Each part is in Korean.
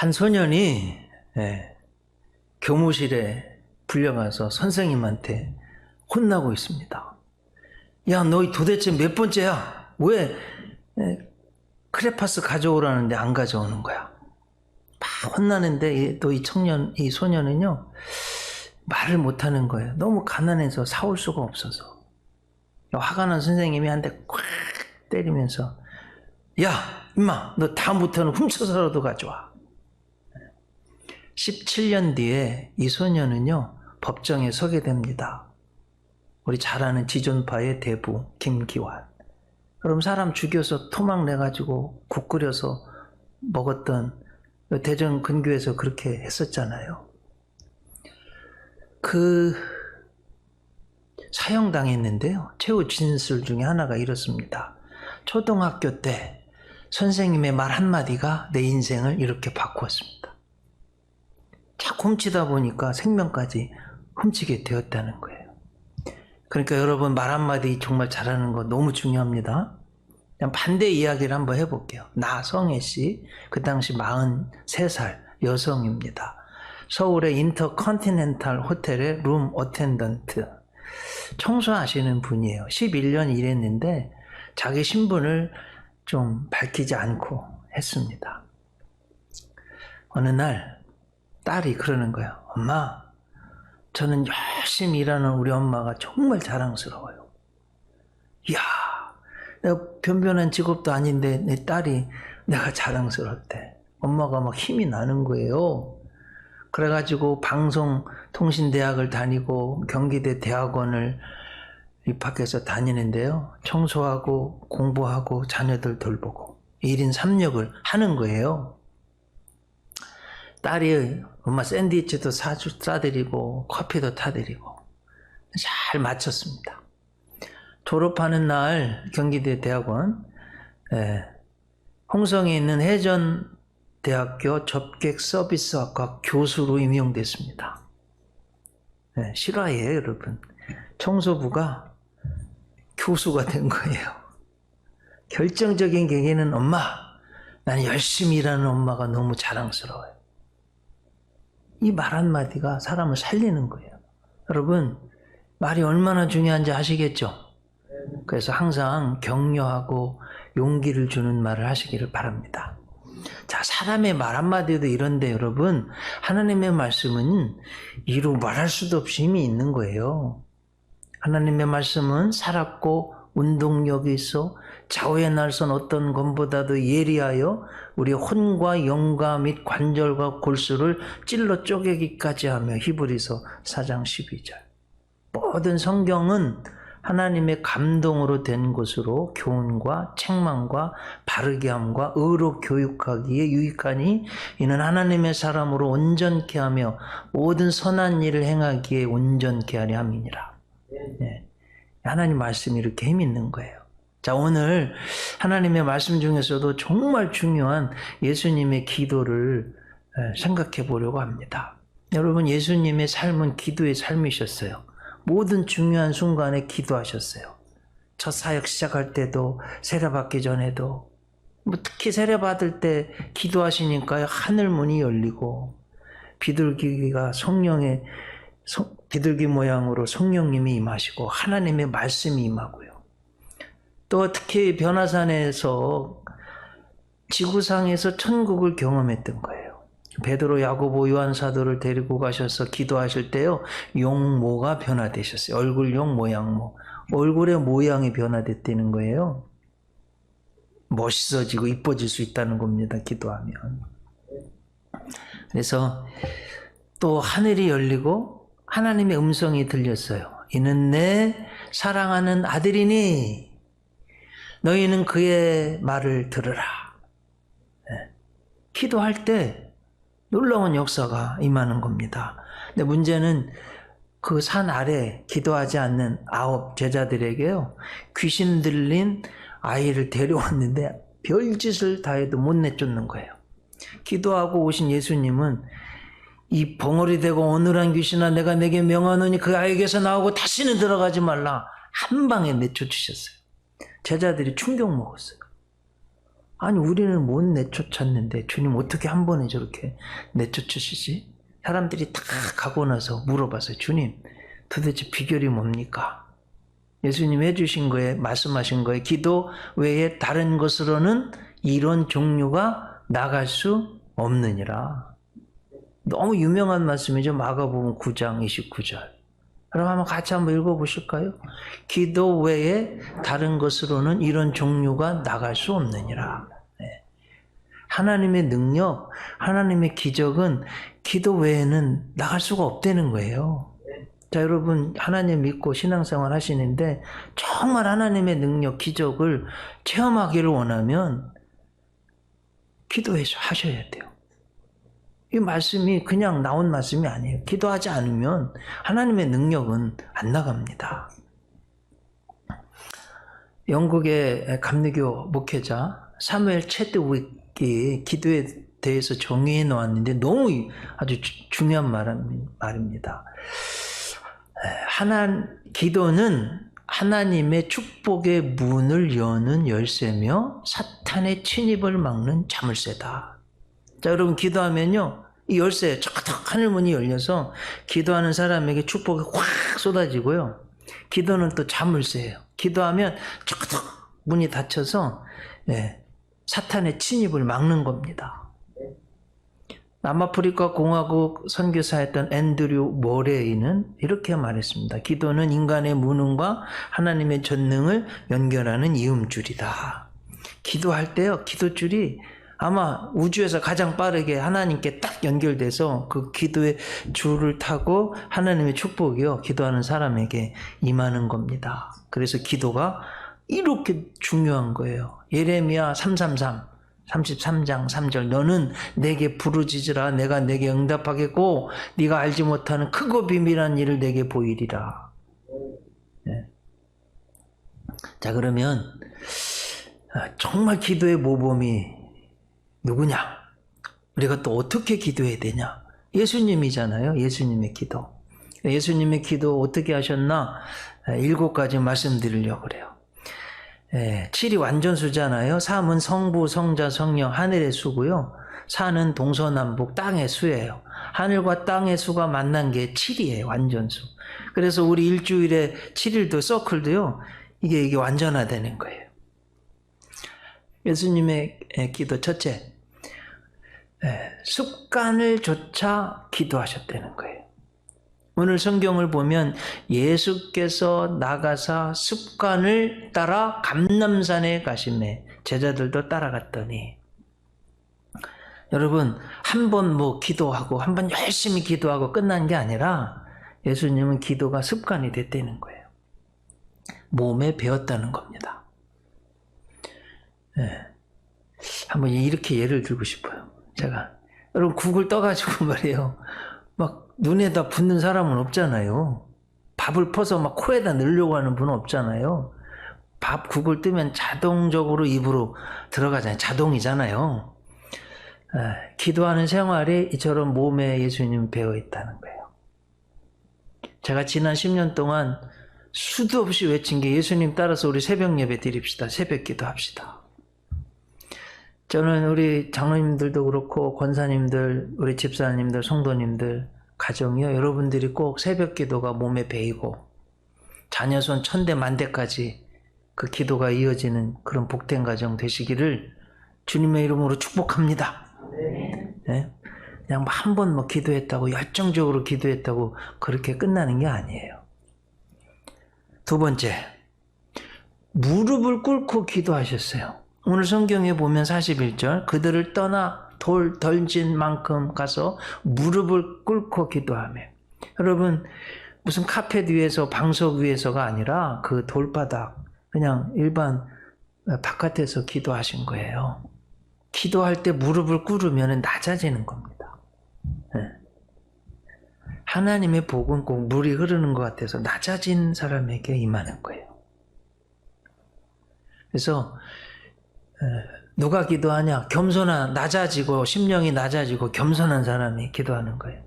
한 소년이 예, 교무실에 불려가서 선생님한테 혼나고 있습니다. 야, 너 도대체 몇 번째야? 왜 예, 크레파스 가져오라는데 안 가져오는 거야? 막 혼나는데 또 이 청년, 이 소년은요 말을 못하는 거예요. 너무 가난해서 사올 수가 없어서 화가 난 선생님이 한대꽉 때리면서 야, 임마, 너 다음부터는 훔쳐서라도 가져와. 17년 뒤에 이 소년은요, 법정에 서게 됩니다. 우리 잘 아는 지존파의 대부, 김기환. 그럼 사람 죽여서 토막 내가지고 국 끓여서 먹었던 대전 근교에서 그렇게 했었잖아요. 그, 사형당했는데요. 최후 진술 중에 하나가 이렇습니다. 초등학교 때 선생님의 말 한마디가 내 인생을 이렇게 바꾸었습니다. 자꾸 훔치다 보니까 생명까지 훔치게 되었다는 거예요. 그러니까 여러분 말 한마디 정말 잘하는 거 너무 중요합니다. 그냥 반대 이야기를 한번 해볼게요. 나성애 씨, 그 당시 43살 여성입니다. 서울의 인터컨티넨탈 호텔의 룸 어텐던트. 청소하시는 분이에요. 11년 일했는데 자기 신분을 좀 밝히지 않고 했습니다. 어느 날 딸이 그러는 거예요. 엄마, 저는 열심히 일하는 우리 엄마가 정말 자랑스러워요. 이야, 내가 변변한 직업도 아닌데 내 딸이 내가 자랑스럽대. 엄마가 막 힘이 나는 거예요. 그래가지고 방송통신대학을 다니고 경기대 대학원을 입학해서 다니는데요. 청소하고 공부하고 자녀들 돌보고 1인 3역을 하는 거예요. 딸이 엄마 샌드위치도 사주, 싸드리고 커피도 타드리고 잘 마쳤습니다. 졸업하는 날 경기대 대학원 예, 홍성에 있는 해전 대학교 접객 서비스학과 교수로 임용됐습니다. 예, 실화예요 여러분. 청소부가 교수가 된 거예요. 결정적인 계기는 엄마, 나는 열심히 일하는 엄마가 너무 자랑스러워요. 이 말 한마디가 사람을 살리는 거예요. 여러분, 말이 얼마나 중요한지 아시겠죠? 그래서 항상 격려하고 용기를 주는 말을 하시기를 바랍니다. 자, 사람의 말 한마디도 이런데 여러분, 하나님의 말씀은 이루 말할 수도 없이 힘이 있는 거예요. 하나님의 말씀은 살았고 운동력이 있어 좌우의 날선 어떤 것보다도 예리하여 우리 혼과 영과 및 관절과 골수를 찔러 쪼개기까지 하며 히브리서 4장 12절 모든 성경은 하나님의 감동으로 된 것으로 교훈과 책망과 바르게 함과 의로 교육하기에 유익하니 이는 하나님의 사람으로 온전케 하며 모든 선한 일을 행하기에 온전케 하려 함이니라. 네. 하나님 말씀이 이렇게 힘 있는 거예요. 자, 오늘 하나님의 말씀 중에서도 정말 중요한 예수님의 기도를 생각해 보려고 합니다. 여러분, 예수님의 삶은 기도의 삶이셨어요. 모든 중요한 순간에 기도하셨어요. 첫 사역 시작할 때도, 세례받기 전에도, 뭐 특히 세례받을 때 기도하시니까 하늘 문이 열리고, 비둘기가 성령의 비둘기 모양으로 성령님이 임하시고 하나님의 말씀이 임하고요. 또 특히 변화산에서 지구상에서 천국을 경험했던 거예요. 베드로, 야고보, 요한 사도를 데리고 가셔서 기도하실 때요. 용모가 변화되셨어요. 얼굴용 모양모. 얼굴의 모양이 변화됐다는 거예요. 멋있어지고 이뻐질 수 있다는 겁니다. 기도하면. 그래서 또 하늘이 열리고 하나님의 음성이 들렸어요. 이는 내 사랑하는 아들이니 너희는 그의 말을 들으라. 네. 기도할 때 놀라운 역사가 임하는 겁니다. 근데 문제는 그 산 아래 기도하지 않는 아홉 제자들에게요. 귀신 들린 아이를 데려왔는데 별짓을 다 해도 못 내쫓는 거예요. 기도하고 오신 예수님은 이 벙어리 되고 어느한 귀신아 내가 내게 명하노니 그 아이에게서 나오고 다시는 들어가지 말라. 한 방에 내쫓으셨어요. 제자들이 충격 먹었어요. 아니 우리는 못 내쫓았는데 주님 어떻게 한 번에 저렇게 내쫓으시지? 사람들이 다 가고 나서 물어봤어요. 주님 도대체 비결이 뭡니까? 예수님 해주신 거에 말씀하신 거에 기도 외에 다른 것으로는 이런 종류가 나갈 수 없느니라. 너무 유명한 말씀이죠. 마가복음 9장 29절. 그럼 한번 같이 한번 읽어보실까요? 기도 외에 다른 것으로는 이런 종류가 나갈 수 없느니라. 네. 하나님의 능력, 하나님의 기적은 기도 외에는 나갈 수가 없다는 거예요. 자, 여러분, 하나님 믿고 신앙생활 하시는데 정말 하나님의 능력, 기적을 체험하기를 원하면 기도해서 하셔야 돼요. 이 말씀이 그냥 나온 말씀이 아니에요. 기도하지 않으면 하나님의 능력은 안 나갑니다. 영국의 감리교 목회자 사무엘 체드윅이 기도에 대해서 정의해 놓았는데 너무 아주 주- 중요한 말, 말입니다. 하나, 기도는 하나님의 축복의 문을 여는 열쇠며 사탄의 침입을 막는 자물쇠다. 자, 여러분 기도하면요. 이 열쇠 척척 하늘 문이 열려서 기도하는 사람에게 축복이 확 쏟아지고요. 기도는 또 자물쇠예요. 기도하면 척척 문이 닫혀서 예, 사탄의 침입을 막는 겁니다. 남아프리카 공화국 선교사였던 앤드류 모레이는 이렇게 말했습니다. 기도는 인간의 무능과 하나님의 전능을 연결하는 이음줄이다. 기도할 때요, 기도줄이 아마 우주에서 가장 빠르게 하나님께 딱 연결돼서 그 기도의 줄을 타고 하나님의 축복이요, 기도하는 사람에게 임하는 겁니다. 그래서 기도가 이렇게 중요한 거예요. 예레미야 333. 33장 3절 너는 내게 부르짖으라 내가 내게 응답하겠고 네가 알지 못하는 크고 비밀한 일을 내게 보이리라. 네. 자 그러면 아, 정말 기도의 모범이 누구냐? 우리가 또 어떻게 기도해야 되냐? 예수님이잖아요. 예수님의 기도. 예수님의 기도 어떻게 하셨나? 아, 일곱 가지 말씀드리려고 그래요. 예, 7이 완전수잖아요. 3은 성부, 성자, 성령, 하늘의 수고요. 4는 동서남북, 땅의 수예요. 하늘과 땅의 수가 만난 게 7이에요. 완전수. 그래서 우리 일주일에 7일도 서클도요. 이게 이게 완전화되는 거예요. 예수님의 예, 기도 첫째. 예, 습관을 조차 기도하셨다는 거예요. 오늘 성경을 보면 예수께서 나가사 습관을 따라 감남산에 가심에 제자들도 따라갔더니 여러분 한 번 뭐 기도하고 한 번 열심히 기도하고 끝난 게 아니라 예수님은 기도가 습관이 됐다는 거예요. 몸에 배웠다는 겁니다. 예. 한번 이렇게 예를 들고 싶어요. 제가 여러분 국을 떠가지고 말이에요. 막 눈에다 붓는 사람은 없잖아요. 밥을 퍼서 막 코에다 넣으려고 하는 분은 없잖아요. 밥 국을 뜨면 자동적으로 입으로 들어가잖아요. 자동이잖아요. 아, 기도하는 생활에 이처럼 몸에 예수님 배어 있다는 거예요. 제가 지난 10년 동안 수도 없이 외친 게 예수님 따라서 우리 새벽 예배 드립시다. 새벽 기도 합시다. 저는 우리 장로님들도 그렇고 권사님들, 우리 집사님들, 성도님들, 가정이요. 여러분들이 꼭 새벽 기도가 몸에 배이고 자녀 손 천대 만대까지 그 기도가 이어지는 그런 복된 가정 되시기를 주님의 이름으로 축복합니다. 네? 그냥 한번뭐 기도했다고 열정적으로 기도했다고 그렇게 끝나는 게 아니에요. 두 번째, 무릎을 꿇고 기도하셨어요. 오늘 성경에 보면 41절 그들을 떠나 돌 덜진 만큼 가서 무릎을 꿇고 기도하며 여러분 무슨 카펫 위에서 방석 위에서가 아니라 그 돌바닥 그냥 일반 바깥에서 기도하신 거예요. 기도할 때 무릎을 꿇으면 낮아지는 겁니다. 네. 하나님의 복은 꼭 물이 흐르는 것 같아서 낮아진 사람에게 임하는 거예요. 그래서 누가 기도하냐? 겸손한 낮아지고 심령이 낮아지고 겸손한 사람이 기도하는 거예요.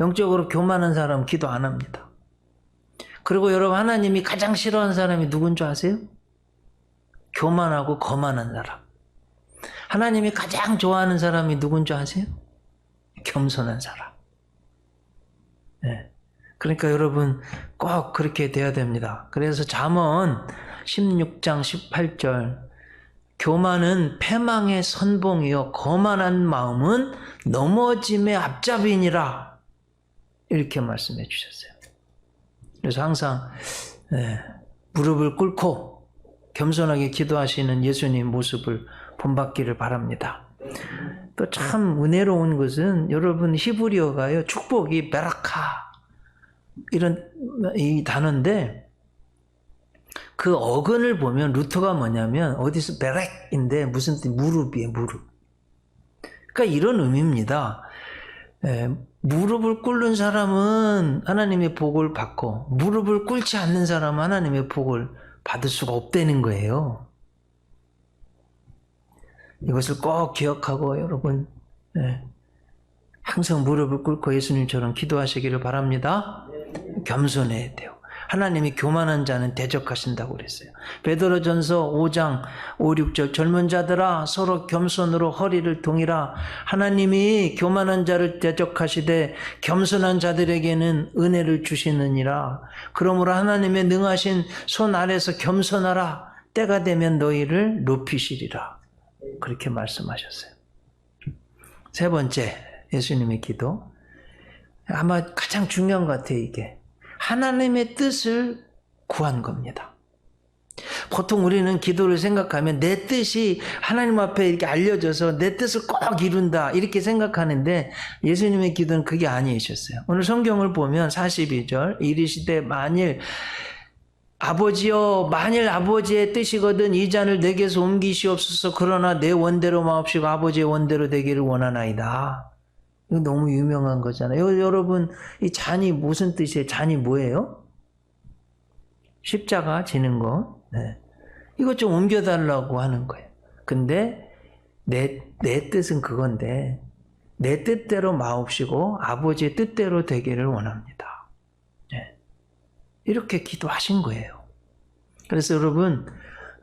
영적으로 교만한 사람 기도 안 합니다. 그리고 여러분 하나님이 가장 싫어하는 사람이 누군 줄 아세요? 교만하고 거만한 사람. 하나님이 가장 좋아하는 사람이 누군 줄 아세요? 겸손한 사람. 네. 그러니까 여러분 꼭 그렇게 돼야 됩니다. 그래서 잠언 16장 18절 교만은 패망의 선봉이요 거만한 마음은 넘어짐의 앞잡이니라 이렇게 말씀해 주셨어요. 그래서 항상 예, 무릎을 꿇고 겸손하게 기도하시는 예수님 모습을 본받기를 바랍니다. 또 참 은혜로운 것은 여러분 히브리어가요 축복이 베라카 이런 이 단어인데 그 어근을 보면 루터가 뭐냐면 어디서 베렉인데 무슨 뜻 무릎이에요 무릎. 그러니까 이런 의미입니다. 에, 무릎을 꿇는 사람은 하나님의 복을 받고 무릎을 꿇지 않는 사람은 하나님의 복을 받을 수가 없다는 거예요. 이것을 꼭 기억하고 여러분 예, 항상 무릎을 꿇고 예수님처럼 기도하시기를 바랍니다. 겸손해야 돼요. 하나님이 교만한 자는 대적하신다고 그랬어요. 베드로전서 5장 5, 6절 젊은 자들아 서로 겸손으로 허리를 동이라 하나님이 교만한 자를 대적하시되 겸손한 자들에게는 은혜를 주시느니라. 그러므로 하나님의 능하신 손 아래서 겸손하라. 때가 되면 너희를 높이시리라. 그렇게 말씀하셨어요. 세 번째 예수님의 기도 아마 가장 중요한 것 같아요 이게 하나님의 뜻을 구한 겁니다. 보통 우리는 기도를 생각하면 내 뜻이 하나님 앞에 이렇게 알려져서 내 뜻을 꼭 이룬다 이렇게 생각하는데 예수님의 기도는 그게 아니셨어요. 오늘 성경을 보면 42절 이르시되 만일 아버지여 만일 아버지의 뜻이거든 이 잔을 내게서 옮기시옵소서 그러나 내 원대로 마옵시고 아버지의 원대로 되기를 원하나이다. 이거 너무 유명한 거잖아요. 여러분 이 잔이 무슨 뜻이에요? 잔이 뭐예요? 십자가 지는 거. 네. 이것 좀 옮겨달라고 하는 거예요. 근데 내, 내 뜻은 그건데 내 뜻대로 마옵시고 아버지의 뜻대로 되기를 원합니다. 네. 이렇게 기도하신 거예요. 그래서 여러분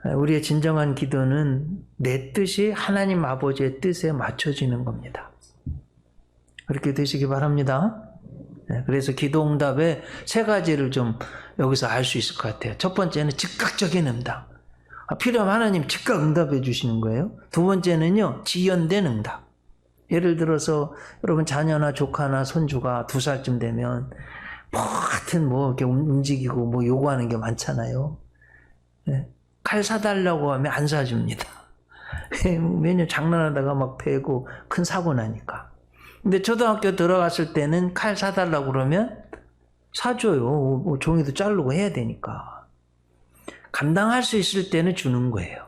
우리의 진정한 기도는 내 뜻이 하나님 아버지의 뜻에 맞춰지는 겁니다. 그렇게 되시기 바랍니다. 네, 그래서 기도 응답의 세 가지를 좀 여기서 알 수 있을 것 같아요. 첫 번째는 즉각적인 응답. 아, 필요하면 하나님 즉각 응답해 주시는 거예요. 두 번째는요, 지연된 응답. 예를 들어서 여러분 자녀나 조카나 손주가 두 살쯤 되면 뭐 하여튼 뭐 이렇게 움직이고 뭐 요구하는 게 많잖아요. 네, 칼 사달라고 하면 안 사줍니다. 매년 장난하다가 막 패고 큰 사고 나니까. 근데 초등학교 들어갔을 때는 칼 사달라고 그러면 사줘요. 뭐 종이도 자르고 해야 되니까. 감당할 수 있을 때는 주는 거예요.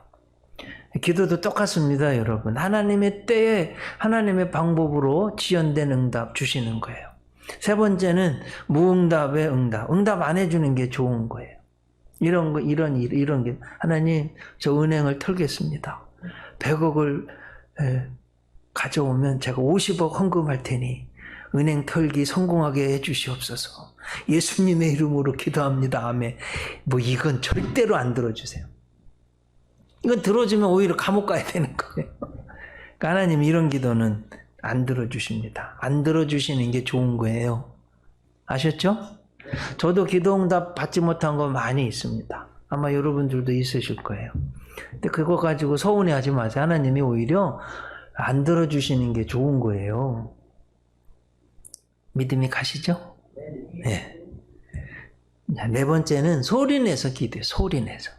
기도도 똑같습니다, 여러분. 하나님의 때에 하나님의 방법으로 지연된 응답 주시는 거예요. 세 번째는 무응답의 응답. 응답 안 해주는 게 좋은 거예요. 이런 거, 이런 일, 이런 게. 하나님, 저 은행을 털겠습니다. 100억을 가져오면 제가 50억 헌금할 테니 은행 털기 성공하게 해주시옵소서. 예수님의 이름으로 기도합니다. 아멘. 뭐 이건 절대로 안 들어주세요. 이건 들어주면 오히려 감옥 가야 되는 거예요. 그러니까 하나님 이런 기도는 안 들어주십니다. 안 들어주시는 게 좋은 거예요. 아셨죠? 저도 기도응답 받지 못한 거 많이 있습니다. 아마 여러분들도 있으실 거예요. 근데 그거 가지고 서운해하지 마세요. 하나님이 오히려 안 들어주시는 게 좋은 거예요. 믿음이 가시죠? 네. 네 번째는 소리내서 기도해 소리내서.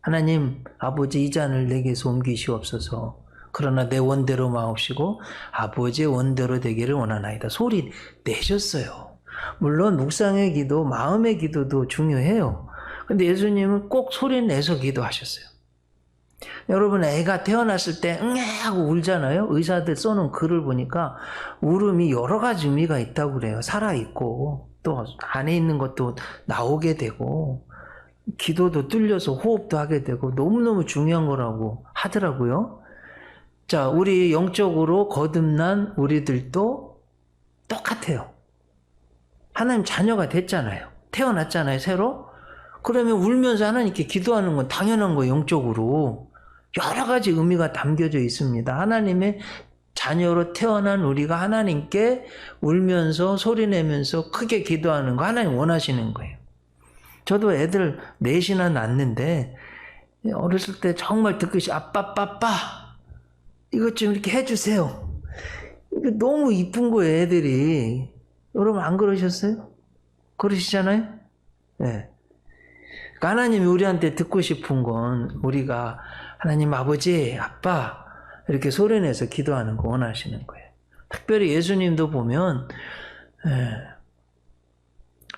하나님, 아버지 이 잔을 내게서 옮기시옵소서. 그러나 내 원대로 마옵시고 아버지의 원대로 되기를 원하나이다. 소리 내셨어요. 물론 묵상의 기도, 마음의 기도도 중요해요. 근데 예수님은 꼭 소리 내서 기도하셨어요. 여러분 애가 태어났을 때 응애 하고 울잖아요. 의사들 써놓은 글을 보니까 울음이 여러 가지 의미가 있다고 그래요. 살아 있고 또 안에 있는 것도 나오게 되고 기도도 뚫려서 호흡도 하게 되고 너무너무 중요한 거라고 하더라고요. 자, 우리 영적으로 거듭난 우리들도 똑같아요. 하나님 자녀가 됐잖아요. 태어났잖아요, 새로. 그러면 울면서 하나님께 기도하는 건 당연한 거예요, 영적으로. 여러 가지 의미가 담겨져 있습니다. 하나님의 자녀로 태어난 우리가 하나님께 울면서 소리내면서 크게 기도하는 거 하나님 원하시는 거예요. 저도 애들 넷이나 낳는데 어렸을 때 정말 듣기 싫어. 아빠, 빠빠. 이것 좀 이렇게 해주세요. 너무 이쁜 거예요, 애들이. 여러분 안 그러셨어요? 그러시잖아요? 네. 그러니까 하나님이 우리한테 듣고 싶은 건 우리가 하나님 아버지, 아빠 이렇게 소리내서 기도하는 거 원하시는 거예요. 특별히 예수님도 보면 예,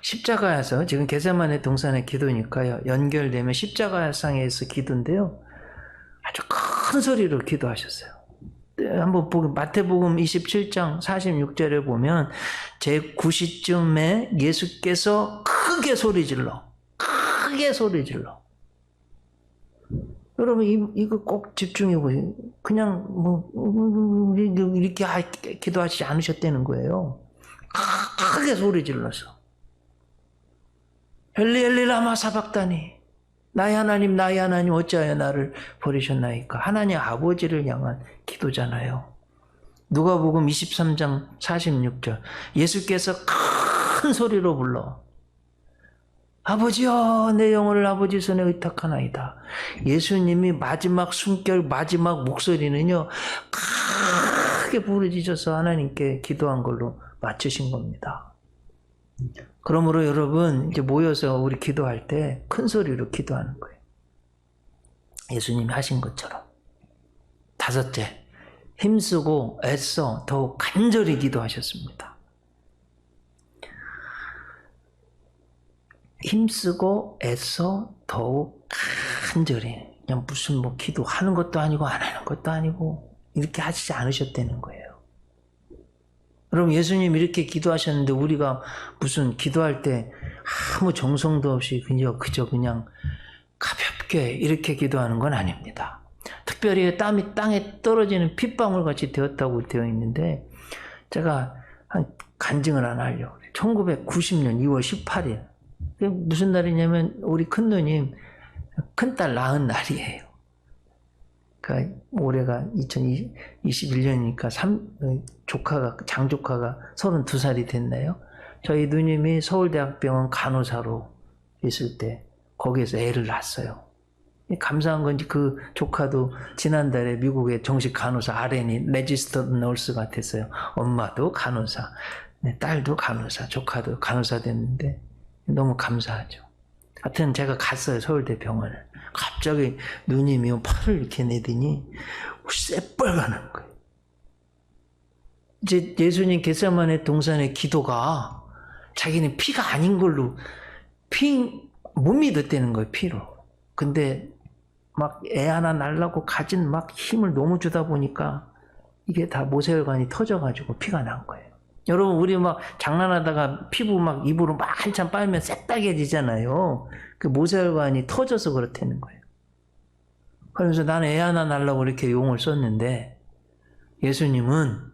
십자가에서 지금 게세만의 동산의 기도니까요. 연결되면 십자가상에서 기도인데요. 아주 큰 소리로 기도하셨어요. 네, 한번 보고 마태복음 27장 46절에 보면 제 9시쯤에 예수께서 크게 소리 질러 크게 소리 질러 여러분 이, 이거 꼭 집중해 보세요. 그냥 뭐 이렇게 하- 기도하지 않으셨다는 거예요. 크게 소리 질러서 엘리 엘리 라마 사박다니 나의 하나님 나의 하나님 어찌하여 나를 버리셨나이까 하나님 아버지를 향한 기도잖아요. 누가복음 23장 46절 예수께서 큰 소리로 불러 아버지여 내 영혼을 아버지 손에 의탁하나이다. 예수님이 마지막 숨결 마지막 목소리는요 크게 부르짖어서 하나님께 기도한 걸로 맞추신 겁니다. 그러므로 여러분 이제 모여서 우리 기도할 때 큰 소리로 기도하는 거예요. 예수님이 하신 것처럼. 다섯째, 힘쓰고 애써 더욱 간절히 기도하셨습니다. 힘쓰고 애써 더욱 간절히 그냥 무슨 뭐 기도하는 것도 아니고 안 하는 것도 아니고 이렇게 하시지 않으셨다는 거예요. 여러분 예수님 이렇게 기도하셨는데 우리가 무슨 기도할 때 아무 정성도 없이 그냥 그저 그냥 가볍게 이렇게 기도하는 건 아닙니다. 특별히 땀이 땅에 떨어지는 핏방울 같이 되었다고 되어 있는데 제가 한 간증을 하나 하려고 그래요. 1990년 2월 18일 그게 무슨 날이냐면 우리 큰 누님 큰 딸 낳은 날이에요. 그러니까 올해가 2021년이니까 조카가 장조카가 32살이 됐나요? 저희 누님이 서울대학병원 간호사로 있을 때 거기에서 애를 낳았어요. 감사한 건지 그 조카도 지난달에 미국의 정식 간호사 RN이 레지스터드 널스가 됐어요. 엄마도 간호사, 네, 딸도 간호사, 조카도 간호사 됐는데 너무 감사하죠. 하여튼 제가 갔어요 서울대 병원을. 갑자기 누님이 팔을 이렇게 내더니 새빨가는 거예요. 이제 예수님 겟세만의 동산의 기도가 자기는 피가 아닌 걸로 피 못 믿었다는 거예요 피로. 근데 막 애 하나 날라고 가진 막 힘을 너무 주다 보니까 이게 다 모세혈관이 터져가지고 피가 난 거예요. 여러분 우리 막 장난하다가 피부 막 입으로 막 한참 빨면 새빨개지잖아요. 그 모세혈관이 터져서 그렇다는 거예요. 그러면서 나는 애 하나 날라고 이렇게 용을 썼는데 예수님은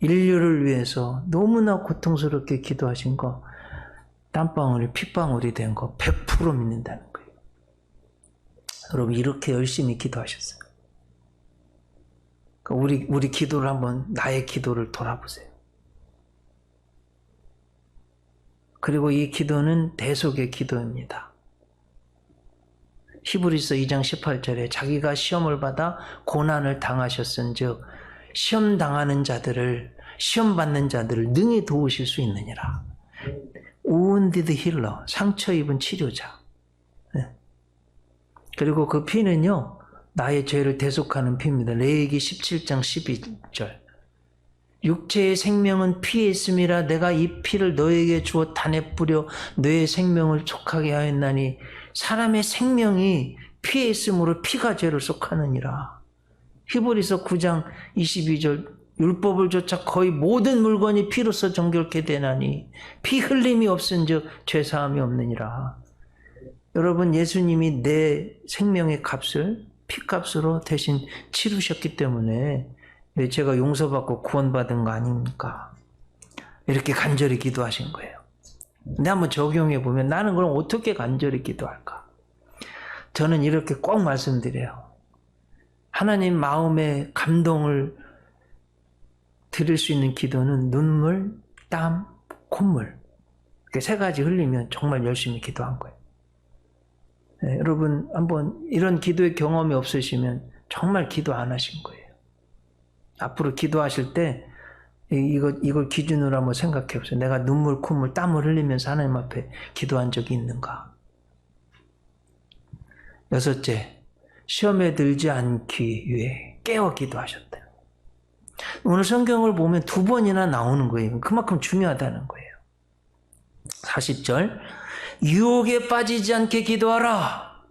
인류를 위해서 너무나 고통스럽게 기도하신 거 땀방울이 핏방울이 된 거 100% 믿는다는 거예요. 여러분 이렇게 열심히 기도하셨어요. 그러니까 우리 우리 기도를 한번 나의 기도를 돌아보세요. 그리고 이 기도는 대속의 기도입니다. 히브리서 2장 18절에 자기가 시험을 받아 고난을 당하셨은즉 시험 당하는 자들을 시험 받는 자들을 능히 도우실 수 있느니라. wounded healer, 상처 입은 치료자. 네. 그리고 그 피는요, 나의 죄를 대속하는 피입니다. 레이기 17장 12절. 육체의 생명은 피에 있음이라 내가 이 피를 너에게 주어 단에 뿌려 너의 생명을 촉하게 하였나니 사람의 생명이 피에 있으므로 피가 죄를 속하느니라. 히브리서 9장 22절 율법을 조차 거의 모든 물건이 피로서 정결케 되나니 피 흘림이 없은즉 죄 사함이 없느니라. 여러분 예수님이 내 생명의 값을 피값으로 대신 치르셨기 때문에 제가 용서받고 구원받은 거 아닙니까? 이렇게 간절히 기도하신 거예요. 근데 한번 적용해 보면 나는 그럼 어떻게 간절히 기도할까? 저는 이렇게 꼭 말씀드려요. 하나님 마음의 감동을 드릴 수 있는 기도는 눈물, 땀, 콧물. 이렇게 세 가지 흘리면 정말 열심히 기도한 거예요. 네, 여러분 한번 이런 기도의 경험이 없으시면 정말 기도 안 하신 거예요. 앞으로 기도하실 때 이- 이거 이걸 기준으로 한번 생각해 보세요. 내가 눈물, 콧물, 땀을 흘리면서 하나님 앞에 기도한 적이 있는가? 여섯째, 시험에 들지 않기 위해 깨어 기도하셨대요. 오늘 성경을 보면 두 번이나 나오는 거예요. 그만큼 중요하다는 거예요. 40절, 유혹에 빠지지 않게 기도하라.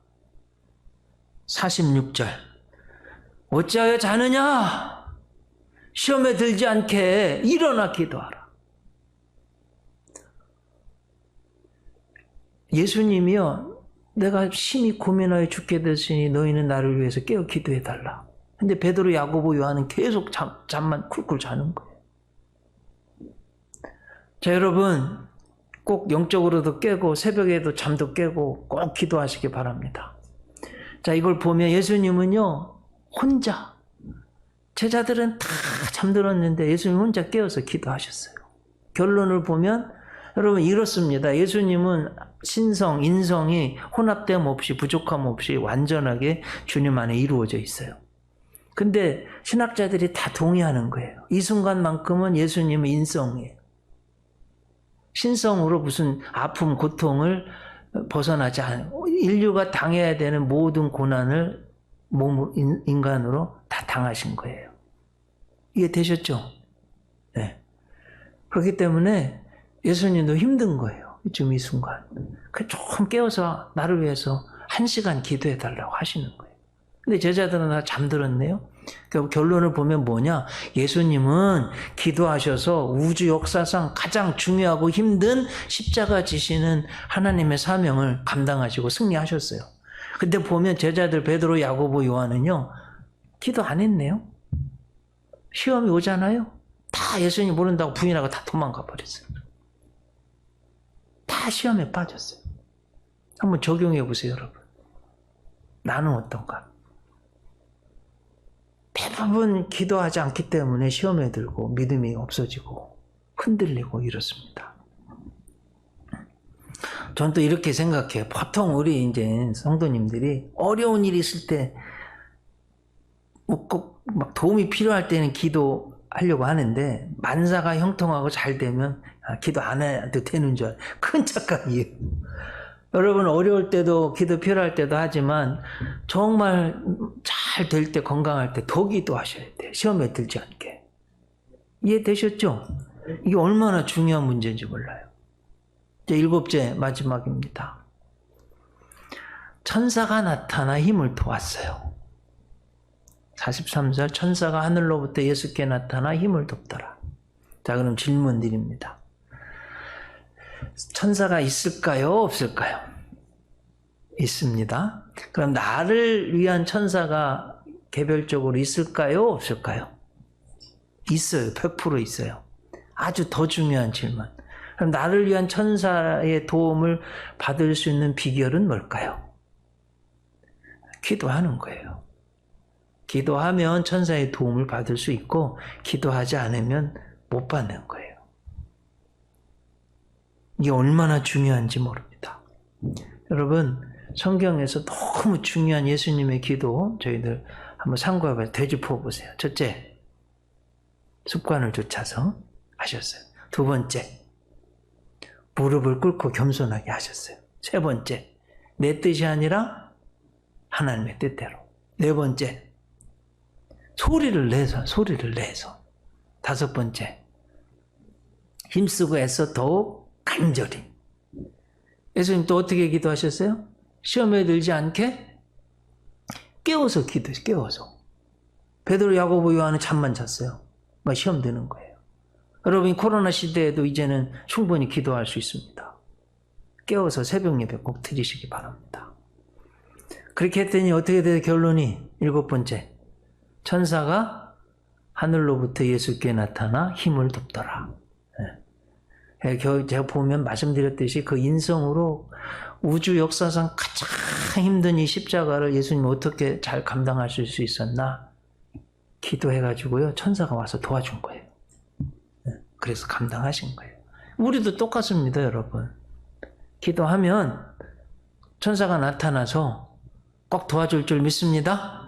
46절, 어찌하여 자느냐? 시험에 들지 않게 일어나 기도하라. 예수님이요, 내가 심히 고민하여 죽게 됐으니 너희는 나를 위해서 깨어 기도해 달라. 근데 베드로, 야고보, 요한은 계속 잠, 잠만 쿨쿨 자는 거예요. 자, 여러분, 꼭 영적으로도 깨고 새벽에도 잠도 깨고 꼭 기도하시기 바랍니다. 자, 이걸 보면 예수님은요, 혼자 제자들은 다 잠들었는데 예수님 혼자 깨어서 기도하셨어요. 결론을 보면 여러분 이렇습니다. 예수님은 신성, 인성이 혼합됨 없이 부족함 없이 완전하게 주님 안에 이루어져 있어요. 근데 신학자들이 다 동의하는 거예요. 이 순간만큼은 예수님의 인성이에요. 신성으로 무슨 아픔, 고통을 벗어나지 않아요. 인류가 당해야 되는 모든 고난을 몸, 인- 인간으로 다 당하신 거예요. 이해 되셨죠? 네. 그렇기 때문에 예수님도 힘든 거예요. 지금 이 순간. 그 조금 깨워서 나를 위해서 한 시간 기도해 달라고 하시는 거예요. 근데 제자들은 다 잠들었네요. 그 결론을 보면 뭐냐? 예수님은 기도하셔서 우주 역사상 가장 중요하고 힘든 십자가 지시는 하나님의 사명을 감당하시고 승리하셨어요. 근데 보면 제자들 베드로, 야고보, 요한은요. 기도 안 했네요. 시험이 오잖아요. 다 예수님 모른다고 부인하고 다 도망가 버렸어요. 다 시험에 빠졌어요. 한번 적용해 보세요, 여러분. 나는 어떤가? 대부분 기도하지 않기 때문에 시험에 들고 믿음이 없어지고 흔들리고 이렇습니다. 전 또 이렇게 생각해요. 보통 우리 이제 성도님들이 어려운 일이 있을 때, 뭐 꼭 막 도움이 필요할 때는 기도하려고 하는데, 만사가 형통하고 잘 되면, 아, 기도 안 해도 되는 줄, 알아요. 큰 착각이에요. 여러분, 어려울 때도 기도 필요할 때도 하지만, 정말 잘 될 때, 건강할 때 더 기도하셔야 돼요. 시험에 들지 않게. 이해되셨죠? 이게 얼마나 중요한 문제인지 몰라요. 일곱째 마지막입니다. 천사가 나타나 힘을 도왔어요. 43절 천사가 하늘로부터 예수께 나타나 힘을 돕더라. 자 그럼 질문 드립니다. 천사가 있을까요? 없을까요? 있습니다. 그럼 나를 위한 천사가 개별적으로 있을까요? 없을까요? 있어요. 100% 있어요. 아주 더 중요한 질문. 그럼 나를 위한 천사의 도움을 받을 수 있는 비결은 뭘까요? 기도하는 거예요. 기도하면 천사의 도움을 받을 수 있고, 기도하지 않으면 못 받는 거예요. 이게 얼마나 중요한지 모릅니다. 여러분, 성경에서 너무 중요한 예수님의 기도, 저희들 한번 참고해봐요. 되짚어 보세요. 첫째, 습관을 쫓아서 하셨어요. 두 번째, 무릎을 꿇고 겸손하게 하셨어요. 세 번째, 내 뜻이 아니라 하나님의 뜻대로. 네 번째, 소리를 내서, 소리를 내서. 다섯 번째, 힘쓰고 애써 더욱 간절히. 예수님 또 어떻게 기도하셨어요? 시험에 들지 않게 깨워서 기도, 깨워서. 베드로, 야고보, 요한은 잠만 잤어요. 막 시험 드는 거예요. 여러분 코로나 시대에도 이제는 충분히 기도할 수 있습니다. 깨워서 새벽 예배 꼭 드리시기 바랍니다. 그렇게 했더니 어떻게 돼요? 결론이 일곱 번째 천사가 하늘로부터 예수께 나타나 힘을 돕더라. 예. 예, 겨- 제가 보면 말씀드렸듯이 그 인성으로 우주 역사상 가장 힘든 이 십자가를 예수님 어떻게 잘 감당하실 수 있었나 기도해가지고요 천사가 와서 도와준 거예요. 예, 그래서 감당하신 거예요. 우리도 똑같습니다, 여러분. 기도하면 천사가 나타나서 꼭 도와줄 줄 믿습니다.